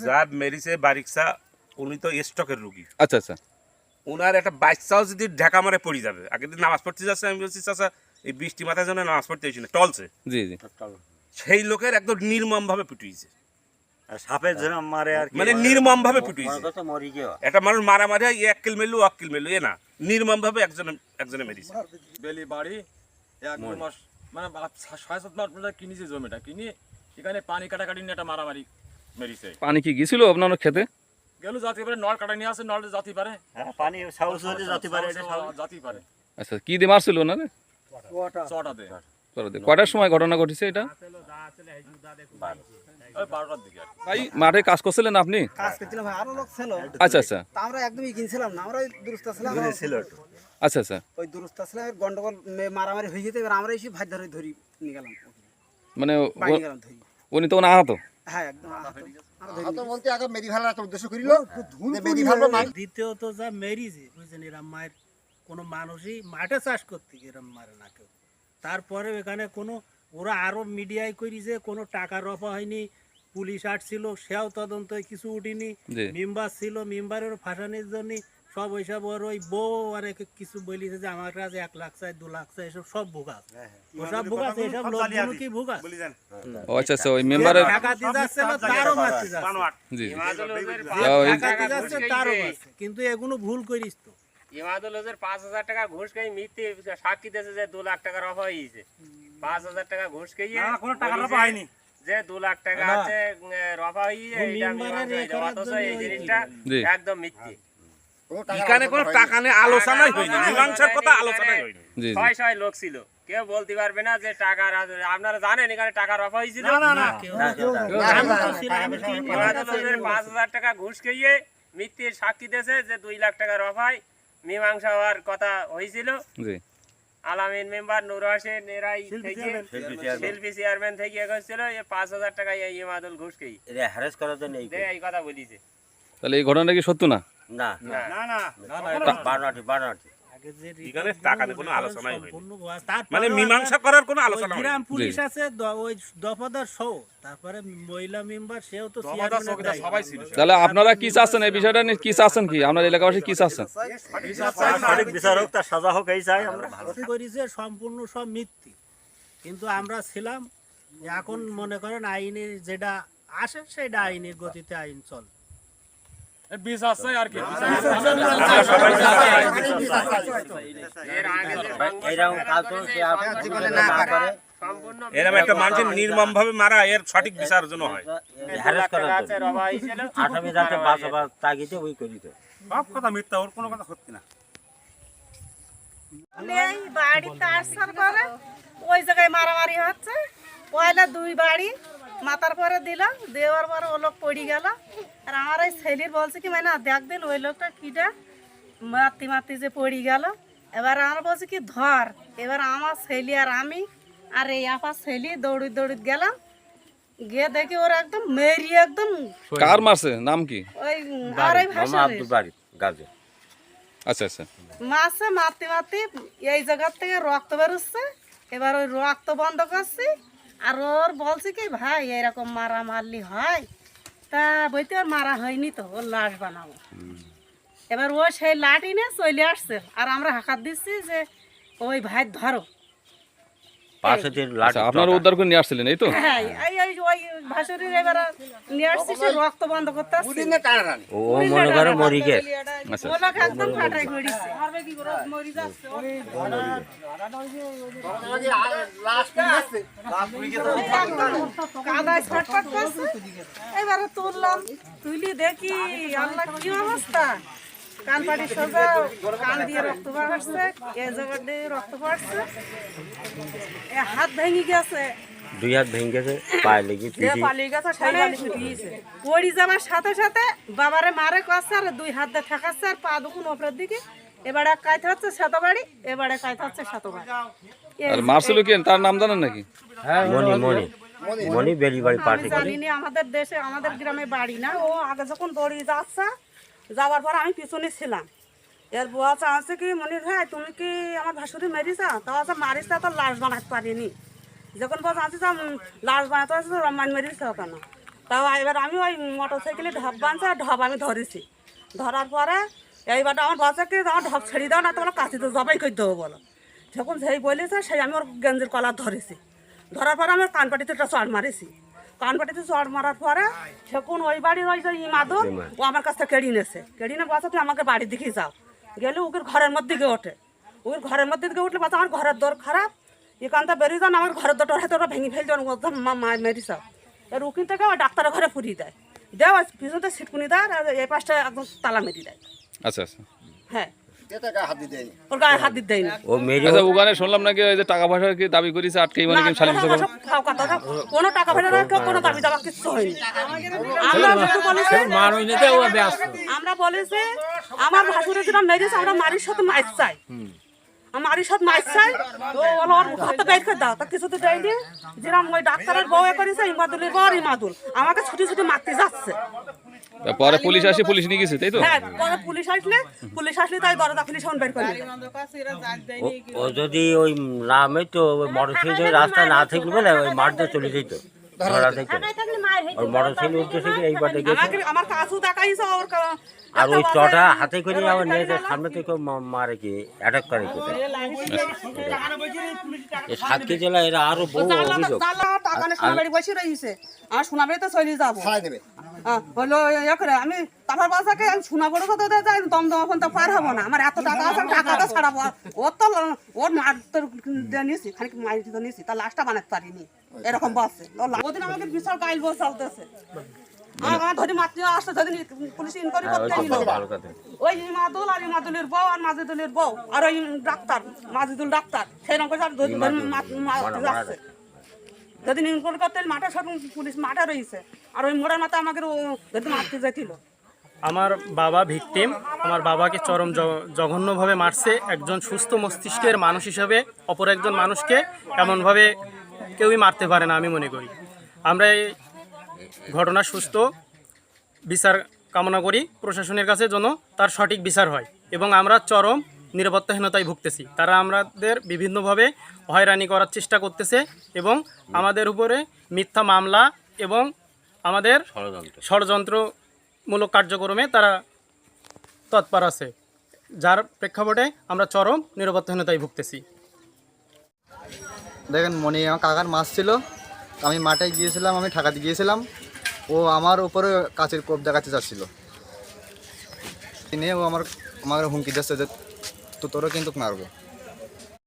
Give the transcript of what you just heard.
যার মেরিছে বারিকসা উনি তো স্টকের রুগী। আচ্ছা আচ্ছা। ওনার একটা বাচ্চাও যদি ঢাকা মারে পড়ে যাবে আগের দিন নামাজ পড়তে যাচ্ছে আমি বলছি চাচা এই বৃষ্টি মাথায় জন্য নামাজ পড়তে হয়েছিল টলছে। জি জি। সেই লোকের একদম নির্মম ভাবে পিটুইছে সাপের যেরকম মারে আর মানে নির্মম ভাবে পিটুইছে একটা মানুষ মারামারি হয় এক কিল মেলু এক কিল মেলু এ না। নির্মম ভাবে একজনে একজনে মেরিছে। বেলি বাড়ি এক মাস মানে ছয় সাত মাস পর্যন্ত কিনেছি জমিটা। কিনে এখানে পানি কাটাকাটি নিয়ে একটা মারামারি মেরিছে পানি কি গিয়েছিল আপনার খেতে? গেল জাতি পারে নল কাটা নিয়ে আসে নল জাতি পারে। হ্যাঁ পানি সাহস হলে যেতে পারে এটা জাতি পারে। আচ্ছা কি দিয়ে মারছিল চলো দেখি। কয়টার সময় ঘটনা ঘটেছে এটা। ভাই মাঠে কাজ করছিলেন আপনি? কাজ করছিলাম ভাই, আরও লোক ছিল। আচ্ছা আচ্ছা। আমরা একদমই কিনছিলাম না আমরা দুরস্ত ছিলাম। দূরে ছিল একটু। আচ্ছা আচ্ছা। ওই দুরস্ত ছিলাম গন্ডগোল মারামারি হয়ে যেতে এবার আমরা এসে ভাই ধরে ধরি নিয়ে গেলাম। মানে উনি তো হ্যাঁ আহত। যে দ্বিতীয়ত যা বুঝছেন মায়ের কোনো মানুষই মাঠে চাষ করতে এরম মারে না কেউ। তারপরে এখানে কোনো ওরা আরও মিডিয়ায় করিছে কোনো টাকা রফা হয়নি পুলিশ আসছিল সেও তদন্ত কিছু উঠিনি। মেম্বার ছিল মেম্বারের ফাঁসানির জন্য সব ওইসব ওর ওই বউ আর কিছু বলিছে যে আমার কাছে এক লাখ চাই দু লাখ চাই এসব সব ভুগাস ওসব ভুগাস এসব লোকগুলো কি ভুগাস ও আচ্ছা আচ্ছা ওই মেম্বারের টাকা দিয়ে যাচ্ছে না তারও মারতে যাচ্ছে। জি টাকা দিয়ে যাচ্ছে তারও মারছে। কিন্তু এগুলো ভুল করিস তো। ইমাদুল হোসেন পাঁচ হাজার টাকা ঘুষ খেয়ে মিথ্যে সাক্ষী দিয়েছে যে দু লাখ টাকা রফা হয়েছে। পাঁচ হাজার টাকা ঘুষ খেয়ে কোনো টাকা রফা হয়নি। যে দু লাখ টাকা আছে রফা হয়ে জন্য এই জিনিসটা একদম মিথ্যে। এখানে কোনো টাকা নিয়ে আলোচনাই হয়নি মীমাংসার কথা আলোচনাই হয়নি। ছয় ছয় লোক ছিল। কেউ বলতে পারবে না যে টাকা আপনারা জানেন এখানে টাকা রফা হয়েছিল? পাঁচ হাজার টাকা ঘুষ খেয়ে মিথ্যের সাক্ষী দিয়েছে যে দুই লাখ টাকা রফায় মীমাংসা হওয়ার কথা হয়েছিল। আলামিন মেম্বার নুর হোসেন এরাই থেকে শিল্পী চেয়ারম্যান। থেকে এগোচ্ছিল এই পাঁচ হাজার টাকা এই ইমাদুল ঘুষকেই এটা হ্যারেস করার জন্য এই কথা বলিছে। তাহলে এই ঘটনাটা কি সত্য না? না। না। না বারোটি বারোটি মানে মীমাংসা করার কোনো আলোচনা গ্রাম পুলিশ আছে ওই দফাদার সহ। তারপরে মহিলা মেম্বার সেও তো চেয়ারম্যানের চৌকিদার দায়িত্ব। সবাই ছিল। তাহলে আপনারা কি চাচ্ছেন? এই বিষয়টা নিয়ে কি চাচ্ছেন কি? আপনার এলাকাবাসী কি চাচ্ছেন? সঠিক বিচার হোক তার সাজা হোক এই চাই আমরা। করেছে সম্পূর্ণ সব মিথ্যে। কিন্তু আমরা ছিলাম এখন মনে করেন আইনের যেটা আসে সেটা আইনের গতিতে আইন চল। বিষ আসছে আর কি? এর আগে যে এইরকম কাজ তো সে আর জীবনে না করে। সম্পূর্ণ এরকম একটা মানুষের নির্মম ভাবে মারা এর সঠিক বিচার জন্য হয়। হ্যারেস করার টাকা আছে জন্য রফা হয়েছিল আসামি যাতে বাঁচাবার তাগিদে ওই করিত সব কথা মিথ্যা ওর কোনো কথা সত্যি না। বাড়িতে আসার পরে ওই জায়গায় মারামারি হচ্ছে। পয়লা দুই বাড়ি মাথার পরে দিল দেওয়ার পরে ও লোক পড়ে গেল। আর আমার ওই ছেলের বলছে কি মানে দেখ দিল ওই লোকটা কিটা মাতি মাতি যে পড়ে গেল। এবার আমার বলছে কি ধর এবার আমার ছেলে আর আমি আর এই আপা ছেলে দৌড়ি দৌড়ি গেলাম। গিয়ে দেখি ওরা একদম মেরি একদম কার মারছে? নাম কি? ওই আর ওই ভাষা আব্দুল বাড়ি। গাজে। আচ্ছা আচ্ছা। মাছে মারতে মারতে এই জায়গার থেকে রক্ত বেরোচ্ছে। এবার ওই রক্ত বন্ধ করছি। আর ওর বলছে কি ভাই এরকম মারা মারলি হয় তা বইতে ওর মারা হয়নি তো ওর লাশ বানাবো। এবার ও সেই লাঠি নিয়ে চলে আসছে আর আমরা হাঁকাত দিচ্ছি যে ওই ভাই ধরো। পাশে লাঠি আচ্ছা আপনারা উদ্ধার করে নিয়ে আসছিলেন এই তো? হ্যাঁ এই ওই ওই ভাসুরির এবার নিয়ে আসছি সে রক্ত বন্ধ করতে আসছে। ও ও মনে করে মরি গে আচ্ছা। ও লোক একদম ফাটাই গড়িছে মরি যাচ্ছে লাশ পুড়ে যাচ্ছে কাদায় ছটফট করছে। এবারে তুললাম তুলি দেখি আল্লাহ কি অবস্থা? কান পাটি সোজা কান দিয়ে রক্ত পড়ছে এ দিয়ে রক্ত পড়ছে এ হাত ভেঙে গেছে। দুই হাত ভেঙে গেছে পায়ে লেগে পালিয়ে গেছে সেই বালি ছুটিয়েছে পড়ি যাওয়ার সাথে সাথে বাবারে মারে কষছে আর দুই হাত দিয়ে ঠেকাচ্ছে আর পা দুকুন ওপরের দিকে। এবারে কাইতে হচ্ছে শতবাড়ি এবারে কাইতে হচ্ছে শতবাড়ি আর মারছিল কি? তার নাম জানেন নাকি? মনি মনি মনি বেলি বাড়ি আমি পাশে আমাদের দেশে আমাদের গ্রামে বাড়ি না। ও আগে যখন দড়ি যাচ্ছে যাওয়ার পর আমি পিছনে ছিলাম। এর বুয়া চাচ্ছে কি মনির ভাই তুমি কি আমার ভাসুরি মেরিস তা আছে মারিস তা লাশ বানাতে পারিনি। যখন বলছে আছি লাশ বানাতে আছে তো রম্মান মেরিস কেন তাও এবার আমি ওই মোটর সাইকেলে ঢপ আর ঢপ আমি ধরেছি। ধরার পরে এইবার আমার বাচ্চাকে আমার ঢপ ছেড়ে দাও, না তোমার কাছে তো জবাই করে দেবো বলো। যখন সেই বলেছে, সেই আমি ওর গেঞ্জির কলার ধরেছি। ধরার পরে আমি কানপাটিতে একটা চড় মারেছি। কানপাটিতে চড় মারার পরে যখন ওই বাড়ির ওই যে ইমাদুর ও আমার কাছ থেকে কেড়ি নেছে কেড়ি নিয়ে বাচ্চা তুই আমাকে বাড়ির দিকে যাও। গেলে ওকে ঘরের মধ্যে দিকে ওঠে। ওর ঘরের মধ্যে দিকে উঠলে বাচ্চা আমার ঘরের দর খারাপ। এখানটা বেরিয়ে যান আমার ঘরের দরটার হাতে ওরা ভেঙে ফেলছে মেরি সব এর উকিল থেকে ওই ডাক্তারের ঘরে ফুরিয়ে দেয়। দেয় ওই পিছনে ছিটকুনি দেয় আর এই পাশটা একদম তালা মেরে দেয়। আচ্ছা আচ্ছা। হ্যাঁ। গায়ে হাত দিতে দেয়নি আচ্ছা ওখানে শুনলাম নাকি ওই যে টাকা পয়সা কি দাবি করেছে আটকে মানে কি সালিশ না, সব ফাও কথা, সব। কোনো টাকা পয়সা না, কোনো দাবি দাবা কিছু হয়নি। আমরা শুধু বলেছি আমরা বলেছি আমার ভাসুরে যেটা মেরেছে আমরা মারির সাথে মাইর চাই। আমার সাথে মাইর চাই তো ওর ওর হাতে করে দাও তা কিছু তো দেয়নি। যেরকম ওই ডাক্তারের বউ করেছে ইমাদুলের ইমাদুল। আমাকে ছুটি ছুটি মারতে যাচ্ছে। পরে পুলিশ আসে পুলিশ নিয়ে গেছে তাই তো? হ্যাঁ পরে পুলিশ আসলে পুলিশ আসলে তাই দরজা পুলিশ এখন বের করে। ও যদি ওই নামে তো ওই মোটর সাইকেল রাস্তা না থাকলে বলে ওই মাঠে চলে যেত ধরা থেকে ওই মোটর সাইকেল উদ্দেশ্যে এই বাটে গেছে আমার কাছু দেখাইছে ওর আর ওই চটা হাতে করে আবার নিয়ে যায় সামনে থেকে মারে কি? অ্যাটাক করে কি এই সাতক্ষী জেলা এরা আরও বহু অভিযোগ। টাকা সোনাবাড়ি বসে রয়েছে। আর সোনাবাড়িতে চলে যাব। ছাড়াই দেবে। হলো ইয়ে করে আমি তারপর বাসাকে আমি শোনা বড় কথা তো যাই দমদম এখন তো পার হব না। আমার এত টাকা আছে টাকাটা ছাড়াবো। ওর তো ওর মার তো নিয়েছি খানিক তো নিয়েছি লাশটা বানাতে পারিনি। এরকম বসে ওদিন আমাকে বিশাল গাইল বস চলতেছে। আমার ধরে মাতৃ আসতে যদি পুলিশ ইনকোয়ারি হ্যাঁ, করতে নিল ওই ইমাদুল আর ইমাদুলের বউ আর মাজিদুলের বউ। আর ওই ডাক্তার মাজিদুল ডাক্তার সেই রকম ধরে- যদি ইনকোয়ারি করতে মাঠে সব পুলিশ মাঠে রয়েছে, আর ওই মোড়ার মাথা আমাকে মারতে যাইছিল। আমার বাবা ভিকটিম, আমার বাবাকে চরম জঘন্যভাবে মারছে, একজন সুস্থ মস্তিষ্কের মানুষ হিসাবে অপর একজন মানুষকে এমনভাবে কেউই মারতে পারে না আমি মনে করি। আমরা এই ঘটনা সুস্থ, বিচার কামনা করি, প্রশাসনের কাছে যেন তার সঠিক বিচার হয় এবং আমরা চরম নিরাপত্তাহীনতায় ভুগতেছি। তারা আমাদের বিভিন্নভাবে হয়রানি করার চেষ্টা করতেছে এবং আমাদের উপরে মিথ্যা মামলা এবং আমাদের ষড়যন্ত্র। ষড়যন্ত্রমূলক কার্যক্রমে তারা তৎপর আছে যার প্রেক্ষাপটে আমরা চরম নিরাপত্তাহীনতায় ভুগতেছি। দেখেন মনে আমার কাকার মাছ ছিল। আমি মাঠে গিয়েছিলাম আমি ঠাকাতে গিয়েছিলাম। ও আমার উপরে কাছের কোপ দেখাতে চাচ্ছিল। নিয়ে ও আমার আমার হুমকি দিচ্ছে যে তো তোরা কিন্তু মারবো।